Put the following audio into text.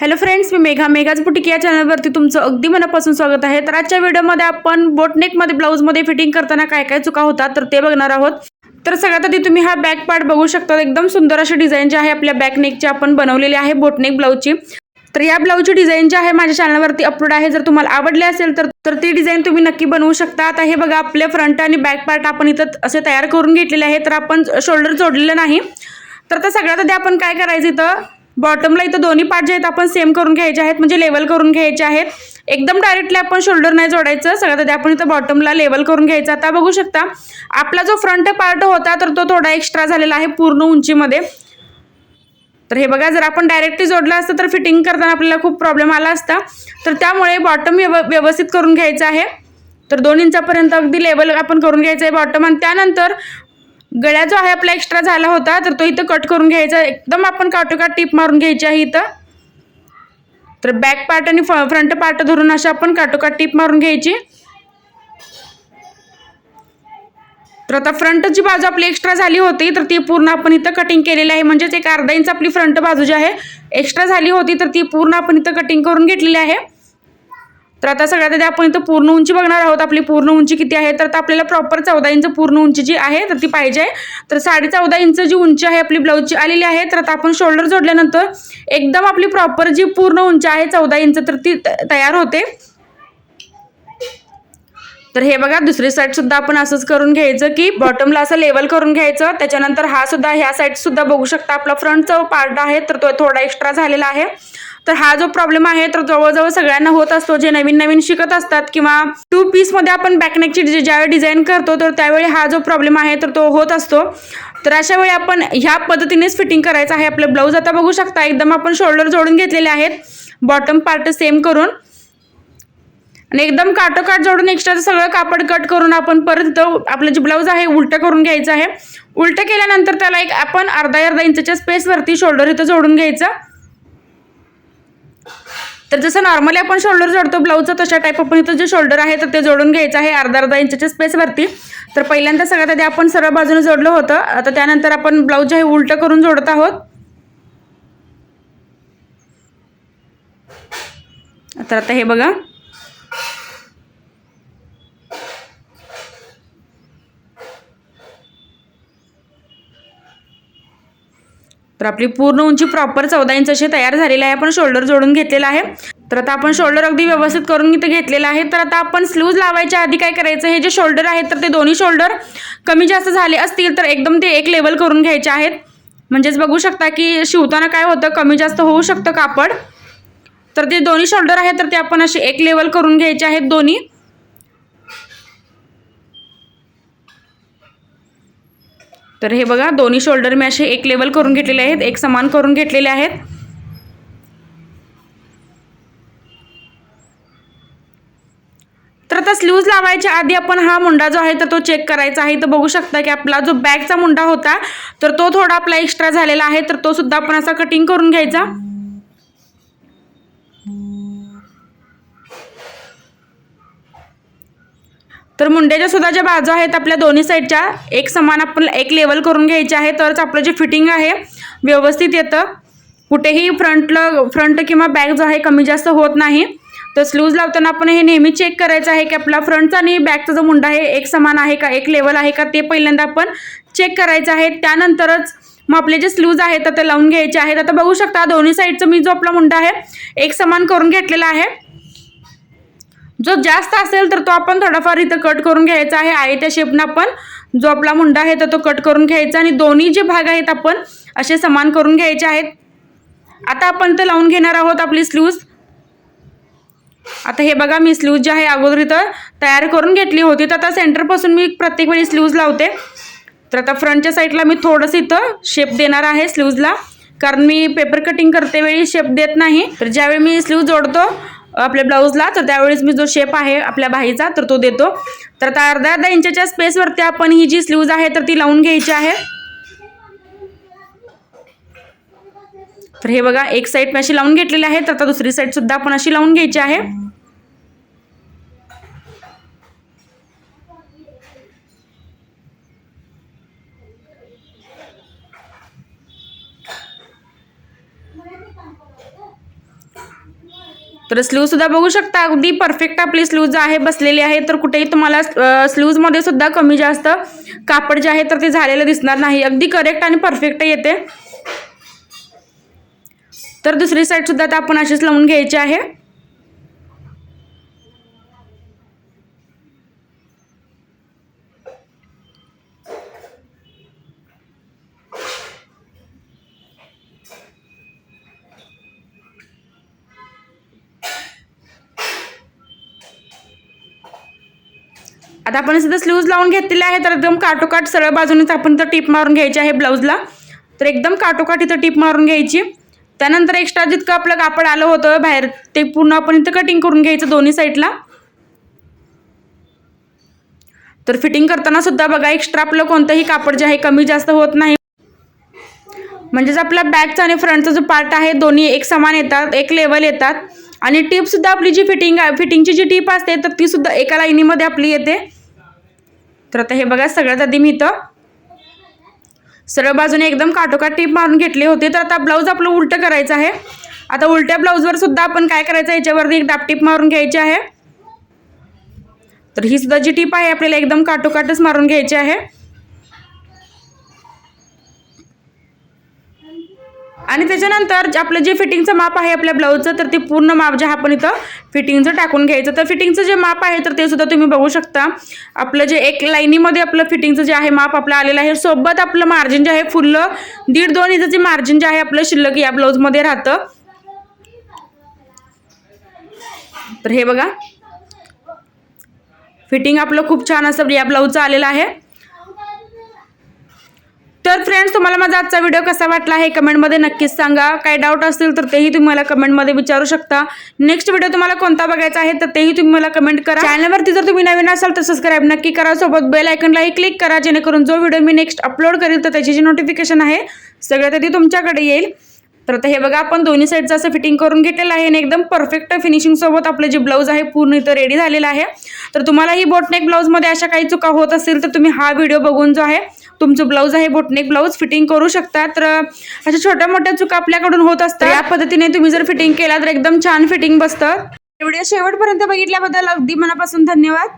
Hello friends मी Megha. Megha's boutique या चॅनलवरती तुमचं अगदी मनापासून स्वागत आहे. तर आजच्या व्हिडिओमध्ये आपण बोटनेकमध्ये ब्लाऊजमध्ये फिटिंग करताना काय काय चुका होतात तर ते बघणार आहोत. तर सगळ्यात आधी तुम्ही हा बॅक पार्ट बघू शकता. एकदम सुंदर अशी डिझाईन जी आहे आपल्या बॅकनेकची आपण बनवलेली आहे बोटनेक ब्लाऊजची तर या ब्लाऊजची डिझाईन जी आहे माझ्या चॅनलवरती अपलोड आहे. जर तुम्हाला आवडली असेल तर तर ती डिझाईन तुम्ही नक्की बनवू शकता. आता हे बघा आपले फ्रंट आणि बॅक पार्ट आपण इथं असे तयार करून घेतलेले आहे तर आपण शोल्डर जोडलेलं नाही. तर आता सगळ्यात आधी आपण काय करायचं इथं? बॉटमला इथं दोन्ही पार्ट जे आहेत आपण सेम करून घ्यायचे आहेत म्हणजे लेवल करून घ्यायचे आहेत. एकदम डायरेक्टली आपण शोल्डर नाही जोडायचं सगळ्यात आधी आपण इथं बॉटमला लेवल करून घ्यायचं. आता बघू शकता आपला जो फ्रंट पार्ट होता तर तो थोडा एक्स्ट्रा झालेला आहे पूर्ण उंचीमध्ये. तर हे बघा जर आपण डायरेक्टली जोडलं असतं तर फिटिंग करताना आपल्याला खूप प्रॉब्लेम आला असता. तर त्यामुळे बॉटम व्यव व्यवस्थित करून घ्यायचं आहे. तर दोन इंचापर्यंत अगदी लेवल आपण करून घ्यायचं आहे बॉटम आणि त्यानंतर गळ्या जो आहे आपला एक्स्ट्रा झाला होता तर तो इथं कट करून घ्यायचा. एकदम आपण काटोकाट टीप मारून घ्यायची आहे इथं. तर बॅक पार्ट आणि फ्रंट पार्ट धरून अशा आपण काटोकाट टीप मारून घ्यायची. तर आता फ्रंटची बाजू आपली एक्स्ट्रा झाली होती तर ती पूर्ण आपण इथं कटिंग केलेली आहे. म्हणजेच एक अर्धा इंच आपली फ्रंट बाजू जी आहे एक्स्ट्रा झाली होती तर ती पूर्ण आपण इथं कटिंग करून घेतलेली आहे. तर आता सगळ्यात आधी आपण इथं पूर्ण उंची बघणार आहोत. आपली पूर्ण उंची किती आहे? तर आपल्याला प्रॉपर चौदा इंच पूर्ण उंची जी आहे तर ती पाहिजे. तर साडे चौदा इंच जी उंची आहे आपली ब्लाऊजची आलेली आहे तर आता आपण शोल्डर जोडल्यानंतर एकदम आपली प्रॉपर जी पूर्ण उंची आहे चौदा इंच तर ती तयार होते. तर हे बघा दुसरी साईड सुद्धा आपण असंच करून घ्यायचं की बॉटमला असं लेवल करून घ्यायचं. त्याच्यानंतर हा सुद्धा ह्या साईड सुद्धा बघू शकता. आपला फ्रंटचा पार्ट आहे तर तो थोडा एक्स्ट्रा झालेला आहे. तर हा जो प्रॉब्लेम आहे तर जवळजवळ सगळ्यांना होत असतो. जे नवीन नवीन शिकत असतात किंवा टू पीसमध्ये आपण बॅकनेकची ज्यावेळी डिझाईन करतो तर त्यावेळी हा जो प्रॉब्लेम आहे तर तो होत असतो. तर अशा वेळी आपण ह्या पद्धतीनेच फिटिंग करायचं आहे. आपलं ब्लाऊज आता बघू शकता एकदम आपण शोल्डर जोडून घेतलेले आहेत. बॉटम पार्ट सेम करून. आणि एकदम काटोकाट जोडून एक्स्ट्राचं सगळं कापड कट करून आपण परत इथं आपलं जे ब्लाऊज आहे उलटं करून घ्यायचं आहे. उलटं केल्यानंतर त्याला एक आपण अर्धा अर्धा इंचच्या स्पेसवरती शोल्डर इथं जोडून घ्यायचं. तर जसं नॉर्मली आपण शोल्डर जोडतो ब्लाऊजचं तशा टाईप आपण इथं जे शोल्डर आहे तर ते जोडून घ्यायचं आहे अर्धा अर्धा इंचच्या स्पेसवरती तर पहिल्यांदा सगळ्यात आधी आपण सरळ बाजूने जोडलं होतं. आता त्यानंतर आपण ब्लाऊज जे आहे उलटं करून जोडत आहोत. तर आता हे बघा. तर आपली पूर्ण उंची प्रॉपर चौदा इंच अशी तयार झालेली आहे. आपण शोल्डर जोडून घेतलेला आहे. तर आता आपण शोल्डर अगदी व्यवस्थित करून इथं घेतलेलं आहे. तर आता आपण स्लीव्ज लावायच्या आधी काय करायचं? हे जे शोल्डर आहेत तर ते दोन्ही शोल्डर कमी जास्त झाले असतील तर एकदम ते एक लेवल करून घ्यायचे आहेत. म्हणजेच बघू शकता की शिवताना काय होतं? कमी जास्त होऊ शकतं कापड. तर ते दोन्ही शोल्डर आहेत तर ते आपण असे एक लेवल करून घ्यायचे आहेत दोन्ही. तर हे बघा दोन्ही शोल्डर मी असे एक लेवल करून घेतलेले आहेत एक समान करून घेतलेले आहेत. तर आता स्लीव्ज लावायच्या आधी आपण हा मुंडा जो आहे तर तो चेक करायचा आहे. तर बघू शकता की आपला जो बॅगचा मुंडा होता तर तो थोडा आपला एक्स्ट्रा झालेला आहे तर तो सुद्धा आपण असा कटिंग करून घ्यायचा. तर मुंड्याच्या सुद्धा ज्या बाजू आहेत आपल्या दोन्ही साईडच्या. एक समान आपण एक लेवल करून घ्यायचे आहे. तरच आपलं जे फिटिंग आहे व्यवस्थित येतं. कुठेही फ्रंटला फ्रंट किंवा बॅक जो आहे कमी जास्त होत नाही. तर स्लूज लावताना आपण हे नेहमी चेक करायचं आहे की आपला फ्रंटचा आणि बॅकचा जो मुंडा आहे एक समान आहे का एक लेवल आहे का ते पहिल्यांदा आपण चेक करायचं आहे. त्यानंतरच मग आपले जे स्लूज आहेत तर ते लावून घ्यायचे आहेत. आता बघू शकता दोन्ही साईडचं मी जो आपला मुंडा आहे एक समान करून घेतलेला आहे. जो जास्त असेल तर तो आपण थोडाफार इथं कट करून घ्यायचा आहे. आहे त्या शेपनं आपण जो आपला मुंडा आहे तर तो कट करून घ्यायचा आणि दोन्ही जे भाग आहेत आपण असे समान करून घ्यायचे आहेत. आता आपण तर लावून घेणार आहोत आपली स्लीव्ज आता हे बघा मी स्लीव्ज जे आहे अगोदर इथं तयार करून घेतली होती. तर आता सेंटरपासून मी प्रत्येक वेळी स्लीव्ज लावते. तर आता फ्रंटच्या साईडला मी थोडंसं इथं शेप देणार आहे स्लीव्जला कारण मी पेपर कटिंग करते वेळी शेप देत नाही. तर ज्यावेळी मी स्लीव जोडतो आपल्या ब्लाऊजला तर त्यावेळेस मी जो शेप आहे आपल्या बाहीचा तर तो देतो. तर आता अर्ध्या अर्धा इंचच्या स्पेसवरती आपण ही जी स्लीव्ज आहे तर ती लावून घ्यायची आहे. तर हे बघा एक साईड मी अशी लावून घेतलेली आहे तर आता दुसरी साईड सुद्धा आपण अशी लावून घ्यायची आहे. तर स्लीव सुद्धा बघू शकता. अगदी परफेक्ट आपली स्लूज आहे बसलेली आहे. तर कुठेही तुम्हाला स्लीव्जमध्ये सुद्धा कमी जास्त कापड जे आहे तर ते झालेलं दिसणार नाही. अगदी करेक्ट आणि परफेक्ट येते. तर दुसरी साईड सुद्धा आपण अशीच लावून घ्यायची आहे. आता आपण सुद्धा स्लीव्ज लावून घेतलेले आहे तर एकदम काटोकाट सरळ बाजूनेच आपण तर टीप मारून घ्यायची आहे ब्लाऊजला तर एकदम काटोकाट इथं टीप मारून घ्यायची. त्यानंतर एक्स्ट्रा जितकं आपलं कापड आलं होतं बाहेर ते पूर्ण आपण इथं कटिंग करून घ्यायचं दोन्ही साईडला तर फिटिंग करताना सुद्धा बघा एक्स्ट्रा आपलं कोणतंही कापड जे आहे कमी जास्त होत नाही. म्हणजेच आपला बॅकचा आणि फ्रंटचा जो पार्ट आहे दोन्ही एक समान येतात एक लेवल येतात. आणि टीपसुद्धा आपली जी फिटिंग आहे फिटिंगची जी टीप असते तर ती सुद्धा एका लाईनीमध्ये आपली येते. तर आता हे बघा सगळ्यात आधी मी इथं सरळ बाजूने एकदम काटोकाट टीप मारून घेतली होती. तर आता ब्लाऊज आपलं उलटं करायचं आहे. आता उलट्या ब्लाऊजवर सुद्धा आपण काय करायचं याच्यावरती एक दाब टीप मारून घ्यायची आहे. तर ही सुद्धा जी टीप आहे आपल्याला एकदम काटोकाटच मारून घ्यायची आहे. आणि त्याच्यानंतर आपलं जे फिटिंगचं माप आहे आपल्या ब्लाऊजचं तर ते पूर्ण माप जे आपण इथं फिटिंगचं टाकून घ्यायचं. तर फिटिंगचं जे माप आहे तर ते सुद्धा तुम्ही बघू शकता. आपलं जे एक लाईनीमध्ये आपलं फिटिंगचं जे आहे माप आपलं आलेलं आहे. सोबत आपलं मार्जिन जे आहे फुल्लं दीड दोन इंचं जे मार्जिन जे आहे आपलं शिल्लक या ब्लाऊजमध्ये राहतं. तर हे बघा. फिटिंग आपलं खूप छान असं या ब्लाऊजचं आलेलं आहे. तर फ्रेंड्स तुम्हाला माझा आजचा व्हिडिओ कसा वाटला आहे कमेंटमध्ये नक्कीच सांगा. काही डाऊट असतील तर तेही तुम्ही मला कमेंटमध्ये विचारू शकता. नेक्स्ट व्हिडिओ तुम्हाला कोणता बघायचा आहे तर तेही तुम्ही मला कमेंट करा. चॅनलवरती जर तुम्ही नवीन असाल तर सबस्क्राईब नक्की करा. सोबत बेल आयकनलाही क्लिक करा जेणेकरून जो व्हिडिओ मी नेक्स्ट अपलोड करेल तर त्याची जी नोटिफिकेशन आहे सगळ्यात आधी तुमच्याकडे येईल. तर आता हे बघा आपण दोन्ही साईडचं असं फिटिंग करून घेतलेलं आहे आणि एकदम परफेक्ट फिनिशिंग सोबत आपलं जे ब्लाऊज आहे पूर्ण इथं रेडी झालेलं आहे. तर तुम्हाला ही बोटनेक ब्लाऊजमध्ये अशा काही चुका होत असेल तर तुम्ही हा व्हिडिओ बघून जो आहे तुमचं ब्लाऊज आहे बोटनेक ब्लाऊज फिटिंग करू शकता. तर अशा छोट्या मोठ्या चुका आपल्याकडून होत असतात. या पद्धतीने तुम्ही जर फिटिंग केला तर एकदम छान फिटिंग बसतं. व्हिडिओ शेवटपर्यंत बघितल्याबद्दल अगदी मनापासून धन्यवाद.